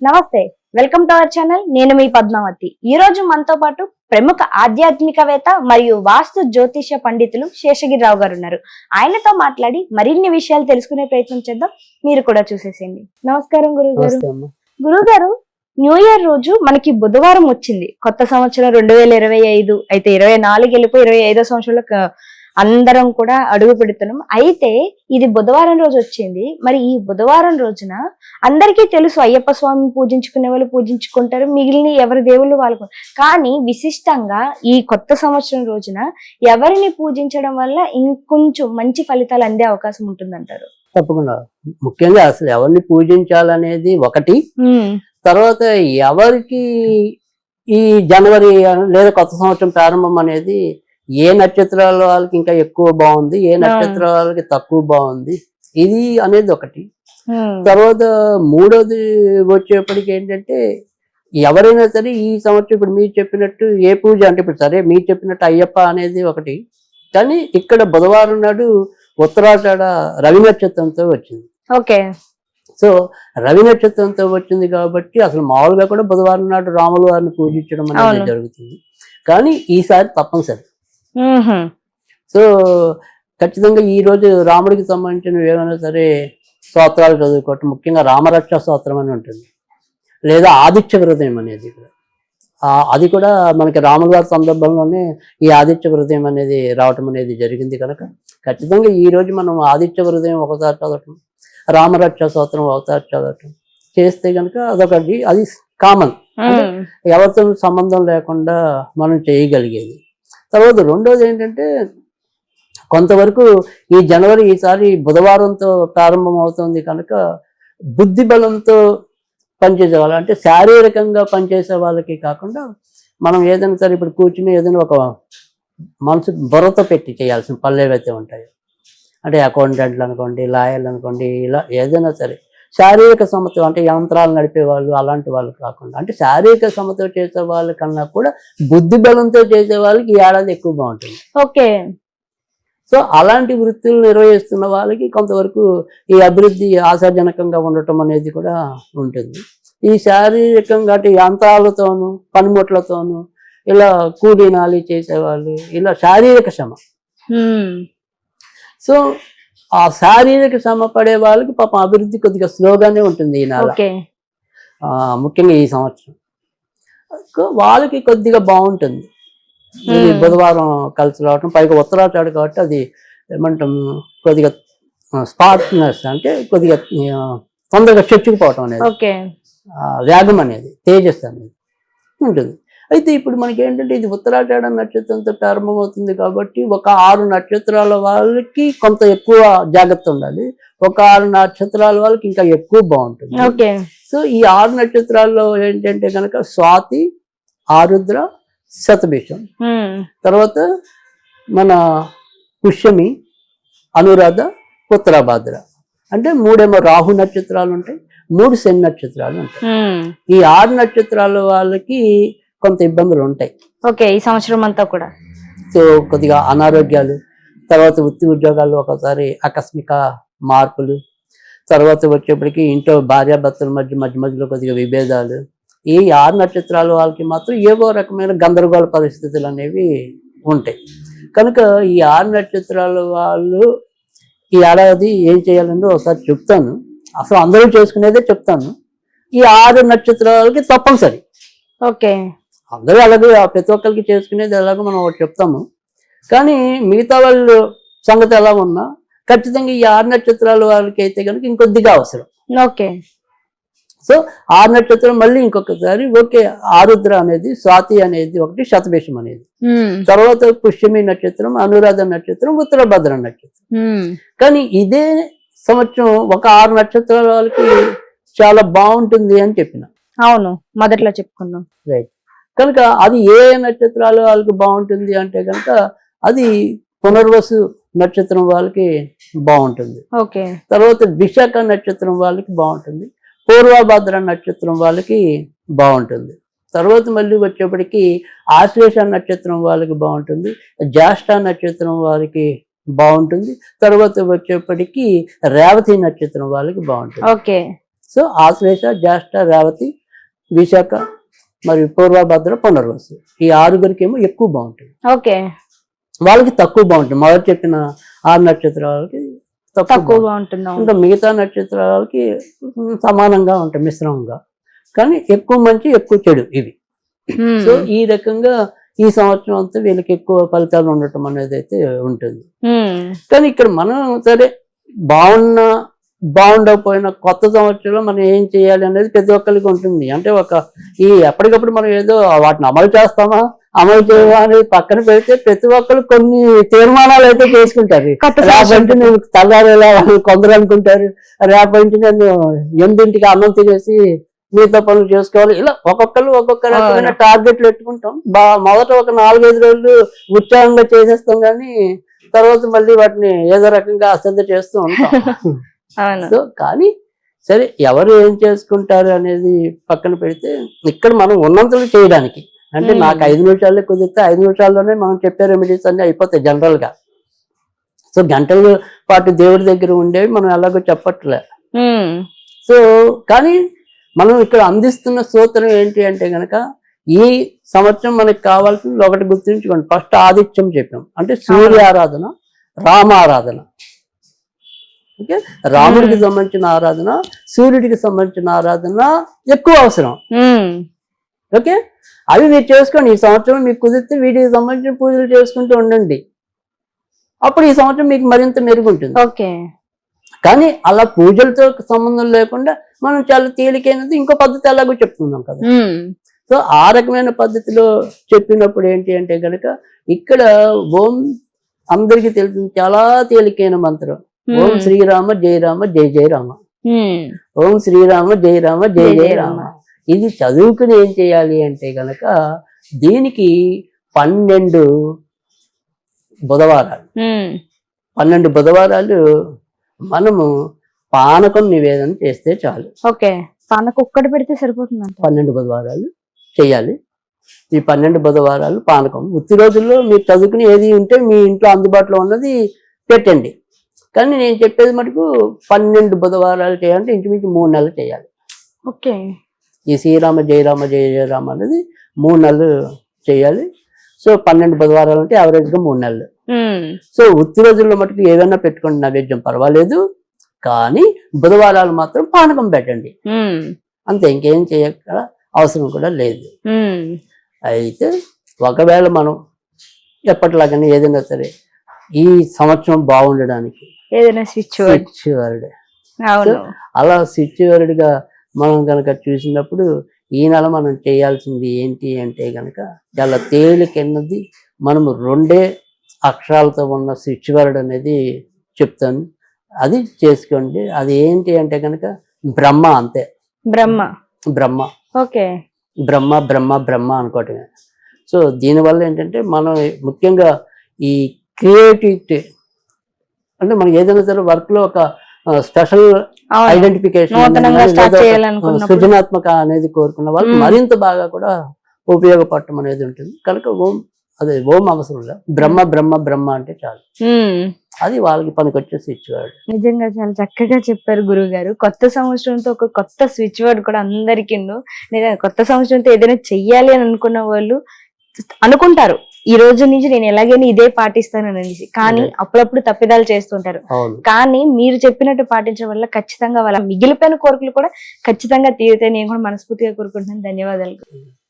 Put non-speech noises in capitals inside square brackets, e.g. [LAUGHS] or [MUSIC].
నమస్తే welcome to our channel. నేను మీ పద్మావతి. ఈ రోజు మనతో పాటు ప్రముఖ ఆధ్యాత్మికవేత్త మరియు వాస్తు జ్యోతిష పండితులు శేషగిరిరావు గారు ఉన్నారు. ఆయనతో మాట్లాడి మరిన్ని విషయాలు తెలుసుకునే ప్రయత్నం చేద్దాం. మీరు కూడా చూసేసేయండి. నమస్కారం గురువు గారు నమస్తే అమ్మా. గురువు గారు న్యూ ఇయర్ రోజు మనకి బుధవారం వచ్చింది. కొత్త సంవత్సరం రెండు వేల ఇరవై ఐదు అయితే ఇరవై నాలుగు వెళ్ళిపోయి ఇరవై ఐదో సంవత్సరంలో అందరం కూడా అడుగు పెడుతున్నాం. అయితే ఇది బుధవారం రోజు వచ్చింది. మరి ఈ బుధవారం రోజున అందరికీ తెలుసు అయ్యప్ప స్వామి పూజించుకునే వాళ్ళు పూజించుకుంటారు మిగిలిన ఎవరి దేవుళ్ళు వాళ్ళకు కానీ విశిష్టంగా ఈ కొత్త సంవత్సరం రోజున ఎవరిని పూజించడం వల్ల ఇంకొంచెం మంచి ఫలితాలు అందే అవకాశం ఉంటుందంటారు? తప్పకుండా. ముఖ్యంగా అసలు ఎవరిని పూజించాలనేది ఒకటి. తర్వాత ఎవరికి ఈ జనవరి లేదా కొత్త సంవత్సరం ప్రారంభం అనేది ఏ నక్షత్రాల వాళ్ళకి ఇంకా ఎక్కువ బాగుంది ఏ నక్షత్రాల వాళ్ళకి తక్కువ బాగుంది ఇది అనేది ఒకటి. తర్వాత మూడోది వచ్చేప్పటికి ఏంటంటే ఎవరైనా సరే ఈ సంవత్సరం ఇప్పుడు మీరు చెప్పినట్టు ఏ పూజ అంటే ఇప్పుడు సరే మీరు చెప్పినట్టు అయ్యప్ప అనేది ఒకటి. కానీ ఇక్కడ బుధవారం నాడు ఉత్తరాషాఢ రవి నక్షత్రంతో వచ్చింది. ఓకే. సో రవి నక్షత్రంతో వచ్చింది కాబట్టి అసలు మామూలుగా కూడా బుధవారం నాడు రాముల వారిని పూజించడం అనేది. జరుగుతుంది. కానీ ఈసారి తప్పనిసరి. సో ఖచ్చితంగా ఈ రోజు రాముడికి సంబంధించిన ఏమైనా సరే స్తోత్రాలు చదువుకోవటం ముఖ్యంగా రామరక్ష స్తోత్రం అని ఉంటుంది. లేదా ఆదిత్య హృదయం అనేది అది కూడా మనకి రాముల వారి సందర్భంలోనే ఈ ఆదిత్య హృదయం అనేది రావటం అనేది జరిగింది కనుక ఖచ్చితంగా ఈ రోజు మనం ఆదిత్య హృదయం ఒకసారి చదవటం రామరక్ష స్తోత్రం ఒకసారి చదవటం చేస్తే కనుక అదొకటి అది కామన్ ఎవరితో సంబంధం లేకుండా మనం చేయగలిగేది. తర్వాత రెండోది ఏంటంటే కొంతవరకు ఈ జనవరి ఈసారి బుధవారంతో ప్రారంభం అవుతుంది కనుక బుద్ధి బలంతో పనిచేసే వాళ్ళు అంటే శారీరకంగా పనిచేసే వాళ్ళకి కాకుండా మనం ఏదైనా సరే ఇప్పుడు కూర్చుని ఏదైనా ఒక మనసు బుర్రతో పెట్టి చేయాల్సిన పనులు ఏవైతే ఉంటాయో అంటే అకౌంటెంట్లు అనుకోండి లాయర్లు అనుకోండి ఇలా ఏదైనా సరే శారీరక సమతో అంటే యంత్రాలు నడిపే వాళ్ళు అలాంటి వాళ్ళు కాకుండా. అంటే శారీరక సమతో చేసే వాళ్ళ కన్నా కూడా బుద్ధి బలంతో చేసే వాళ్ళకి ఈ ఏడాది ఎక్కువ బాగుంటుంది. ఓకే. సో అలాంటి వృత్తులు నిర్వహిస్తున్న వాళ్ళకి కొంతవరకు ఈ అభివృద్ధి ఆశాజనకంగా ఉండటం అనేది కూడా ఉంటుంది. ఈ శారీరకంగా అంటే యంత్రాలతోనూ పనిముట్లతోనూ ఇలా కూలీ నాలి చేసేవాళ్ళు ఇలా శారీరక శ్రమ. సో ఆ శారీరక శ్రమ పడే వాళ్ళకి పాపం అభివృద్ధి కొద్దిగా స్లోగానే ఉంటుంది ఈ నెల ముఖ్యంగా ఈ సంవత్సరం. వాళ్ళకి కొద్దిగా బాగుంటుంది. బుధవారం కలిసి రావటం పైగా ఉత్తరాచాడు కాబట్టి అది ఏమంటాం కొద్దిగా స్పార్క్నెస్ అంటే కొద్దిగా తొందరగా చొచ్చుకుపోవటం అనేది. వేగం అనేది తేజస్ అనేది ఉంటుంది. అయితే ఇప్పుడు మనకి ఏంటంటే ఇది ఉత్తరాషాఢ నక్షత్రంతో ప్రారంభమవుతుంది కాబట్టి ఒక ఆరు నక్షత్రాల వాళ్ళకి కొంత ఎక్కువ జాగ్రత్త ఉండాలి. ఒక ఆరు నక్షత్రాల వాళ్ళకి ఇంకా ఎక్కువ బాగుంటుంది. ఓకే. సో ఈ ఆరు నక్షత్రాల్లో ఏంటంటే కనుక స్వాతి ఆరుద్ర శతభిషం. తర్వాత మన పుష్యమి అనురాధ ఉత్తరాభాద్ర. అంటే మూడేమో రాహు నక్షత్రాలు ఉంటాయి మూడు శని నక్షత్రాలు ఉంటాయి. ఈ ఆరు నక్షత్రాల వాళ్ళకి కొంత ఇబ్బందులు ఉంటాయి. ఓకే ఈ సంవత్సరం అంతా కూడా? సో కొద్దిగా అనారోగ్యాలు తర్వాత వృత్తి ఉద్యోగాల్లో ఒకసారి ఆకస్మిక మార్పులు తర్వాత వచ్చేప్పటికి ఇంట్లో భార్యాభర్తల మధ్య మధ్య మధ్యలో కొద్దిగా విభేదాలు. ఈ ఆరు నక్షత్రాల వాళ్ళకి మాత్రం ఏవో రకమైన గందరగోళ పరిస్థితులు అనేవి ఉంటాయి. కనుక ఈ ఆరు నక్షత్రాల వాళ్ళు ఈ ఏడాది ఏం చేయాలని ఒకసారి చెప్తాను. అసలు అందరూ చేసుకునేదే చెప్తాను. ఈ ఆరు నక్షత్రాలకి తప్పనిసరి. ఓకే. అందరూ అలాగే ఆ ప్రతి ఒక్కరికి చేసుకునేది ఎలాగో మనం ఒకటి చెప్తాము. కానీ మిగతా వాళ్ళు సంగతి ఎలా ఉన్నా ఖచ్చితంగా ఈ ఆరు నక్షత్రాల వాళ్ళకి అయితే కనుక ఇంకొద్దిగా అవసరం. ఓకే. సో ఆరు నక్షత్రం మళ్ళీ ఇంకొకసారి ఓకే ఆరుద్ర అనేది స్వాతి అనేది ఒకటి శతభేషం అనేది. తర్వాత పుష్యమి నక్షత్రం అనురాధ నక్షత్రం ఉత్తరభద్ర నక్షత్రం. కానీ ఇదే సంవత్సరం ఒక ఆరు నక్షత్రాల వాళ్ళకి చాలా బాగుంటుంది అని చెప్పిన. అవును మొదట్లో చెప్పుకున్నాం. కనుక అది ఏ నక్షత్రాల వాళ్ళకి బాగుంటుంది అంటే కనుక అది పునర్వసు నక్షత్రం వాళ్ళకి బాగుంటుంది. ఓకే. తర్వాత విశాఖ నక్షత్రం వాళ్ళకి బాగుంటుంది. పూర్వభద్ర నక్షత్రం వాళ్ళకి బాగుంటుంది. తర్వాత మళ్ళీ వచ్చేప్పటికి ఆశ్లేష నక్షత్రం వాళ్ళకి బాగుంటుంది. జ్యేష్ఠ నక్షత్రం వారికి బాగుంటుంది. తర్వాత వచ్చేప్పటికి రేవతి నక్షత్రం వాళ్ళకి బాగుంటుంది. ఓకే. సో ఆశ్లేష జ్యేష్ఠ రేవతి విశాఖ మరియు పూర్వభద్ర పునర్వసు. ఈ ఆరుగురికి ఏమో ఎక్కువ బాగుంటుంది. ఓకే. వాళ్ళకి తక్కువ బాగుంటుంది. మొదటి చెప్పిన ఆరు నక్షత్రాలకి తక్కువ తక్కువగా ఉంటుందా ఇంకా మిగతా నక్షత్రాలకి సమానంగా ఉంటాయి మిశ్రమంగా. కానీ ఎక్కువ మంచి ఎక్కువ చెడు ఇవి. సో ఈ రకంగా ఈ సంవత్సరం అంతా వీళ్ళకి ఎక్కువ ఫలితాలు ఉండటం అనేది అయితే ఉంటుంది. కానీ ఇక్కడ మనం సరే బాగున్నా బాగుండకపోయినా కొత్త సంవత్సరంలో మనం ఏం చేయాలి అనేది ప్రతి ఒక్కరికి ఉంటుంది. అంటే ఒక ఈ ఎప్పటికప్పుడు మనం ఏదో వాటిని అమలు చేస్తామా అమలు చేయవా అనేది పక్కన పెడితే ప్రతి ఒక్కరు కొన్ని తీర్మానాలు అయితే చేసుకుంటారు. రేపంటే నేను తెల్లారేలా కొందరు అనుకుంటారు. రేపంటే నేను ఎనిమిదింటికి అన్నం తినేసి మిగతా పనులు చేసుకోవాలి. ఇలా ఒక్కొక్కరు ఒక్కొక్క రకమైన టార్గెట్లు పెట్టుకుంటాం. బా మొదట ఒక నాలుగైదు రోజులు ఉత్సాహంగా చేసేస్తాం కానీ తర్వాత మళ్ళీ వాటిని ఏదో రకంగా అశ్రద్ధ చేస్తూ ఉంటాం. [LAUGHS] సో కానీ సరే ఎవరు ఏం చేసుకుంటారు అనేది పక్కన పెడితే ఇక్కడ మనం ఉన్నంతలో చేయడానికి. అంటే. నాకు ఐదు నిమిషాలే కుదిరితే ఐదు నిమిషాల్లోనే మనం చెప్పే రెమెడీస్ అన్ని అయిపోతాయి జనరల్గా. సో గంటల పాటు దేవుడి దగ్గర ఉండేవి మనం ఎలాగో చెప్పట్లే. సో కానీ మనం ఇక్కడ అందిస్తున్న సూత్రం ఏంటి అంటే గనక ఈ సంవత్సరం మనకి కావాల్సింది ఒకటి గుర్తుంచుకోండి. ఫస్ట్ ఆదిత్యం చెప్పాం. అంటే సూర్య ఆరాధన రామ ఆరాధన ఓకే? రాముడికి. సంబంధించిన ఆరాధన సూర్యుడికి సంబంధించిన ఆరాధన ఎక్కువ అవసరం. ఓకే? అవి మీరు చేసుకోండి. ఈ సంవత్సరం మీకు కుదిరితే వీటికి సంబంధించిన పూజలు చేసుకుంటూ ఉండండి. అప్పుడు ఈ సంవత్సరం మీకు మరింత మెరుగుంటుంది. ఓకే. కానీ అలా పూజలతో సంబంధం లేకుండా మనం చాలా తేలికైనది ఇంకో పద్ధతి ఎలాగో చెప్తున్నాం కదా. సో ఆ రకమైన పద్ధతిలో చెప్పినప్పుడు ఏంటి అంటే కనుక ఇక్కడ ఓం అందరికీ తెలిసింది చాలా తేలికైన మంత్రం. ఓం. శ్రీరామ జయ రామ జయ జయ రామ. ఓం శ్రీరామ జయ రామ జయ జయ రామ. ఇది చదువుకుని ఏం చేయాలి అంటే గనక దీనికి పన్నెండు బుధవారాలు. పన్నెండు బుధవారాలు మనము పానకం నివేదన చేస్తే చాలు. ఓకే. పానకు ఒక్కటి పెడితే సరిపోతుందంట. పన్నెండు బుధవారాలు చేయాలి. ఈ పన్నెండు బుధవారాలు పానకం. ఉత్తి రోజుల్లో మీరు చదువుకుని ఏది ఉంటే మీ ఇంట్లో అందుబాటులో ఉన్నది పెట్టండి. కానీ నేను చెప్పేది మటుకు పన్నెండు బుధవారాలు చేయాలంటే ఇంచుమించు మూడు నెలలు చేయాలి. ఓకే. ఈ శ్రీరామ జయరామ జయ జయరామ అనేది మూడు నెలలు చేయాలి. సో పన్నెండు బుధవారాలు అంటే యావరేజ్గా మూడు నెలలు. సో ఉత్తి రోజుల్లో మటుకు ఏదైనా పెట్టుకోండి నైవేద్యం పర్వాలేదు. కానీ బుధవారాలు మాత్రం పానకం పెట్టండి. అంతే ఇంకేం చేయక అవసరం కూడా లేదు. అయితే ఒకవేళ మనం ఎప్పటిలాగానే ఏదైనా సరే ఈ సంవత్సరం బాగుండడానికి ఏదైనా స్విచ్ వర్డ్ స్విచ్ వర్డ్ అవును. అలా స్విచ్ వర్డ్గా మనం కనుక చూసినప్పుడు ఈ నెల మనం చేయాల్సింది ఏంటి అంటే కనుక చాలా తేలికైనది మనము రెండే అక్షరాలతో ఉన్న స్విచ్ వర్డ్ అనేది చెప్తాను. అది చేసుకోండి. అది ఏంటి అంటే కనుక బ్రహ్మ అంతే. బ్రహ్మ. బ్రహ్మ. ఓకే. బ్రహ్మ బ్రహ్మ బ్రహ్మ అనుకోవటమే. సో దీనివల్ల ఏంటంటే మనం ముఖ్యంగా ఈ క్రియేటివిటీ అంటే మనం ఏదైనా సరే వర్క్లో ఒక స్పెషల్ ఐడెంటిఫికేషన్ సృజనాత్మక అనేది కోరుకున్న వాళ్ళకి. మరింత బాగా కూడా ఉపయోగపడటం అనేది ఉంటుంది. కనుక ఓం అదే ఓం అవసరం లేదు. బ్రహ్మ బ్రహ్మ బ్రహ్మ అంటే చాలు. అది వాళ్ళకి పనికొచ్చేసి ఇచ్చేవాడు నిజంగా చాలా చక్కగా చెప్పారు గురువు గారు కొత్త సంవత్సరంతో ఒక కొత్త స్విచ్ వర్డ్ కూడా అందరికీ కొత్త సంవత్సరంతో ఏదైనా చెయ్యాలి అని అనుకున్న వాళ్ళు అనుకుంటారు. ఈ రోజు నుంచి నేను ఎలాగైనా ఇదే పాటిస్తాను అనేసి. కానీ. అప్పుడప్పుడు తప్పిదాలు చేస్తుంటారు. కానీ మీరు చెప్పినట్టు పాటించడం వల్ల ఖచ్చితంగా వాళ్ళ మిగిలిపోయిన కోరికలు కూడా ఖచ్చితంగా తీరుతాయి నేను కూడా మనస్ఫూర్తిగా కోరుకుంటున్నాను. ధన్యవాదాలు.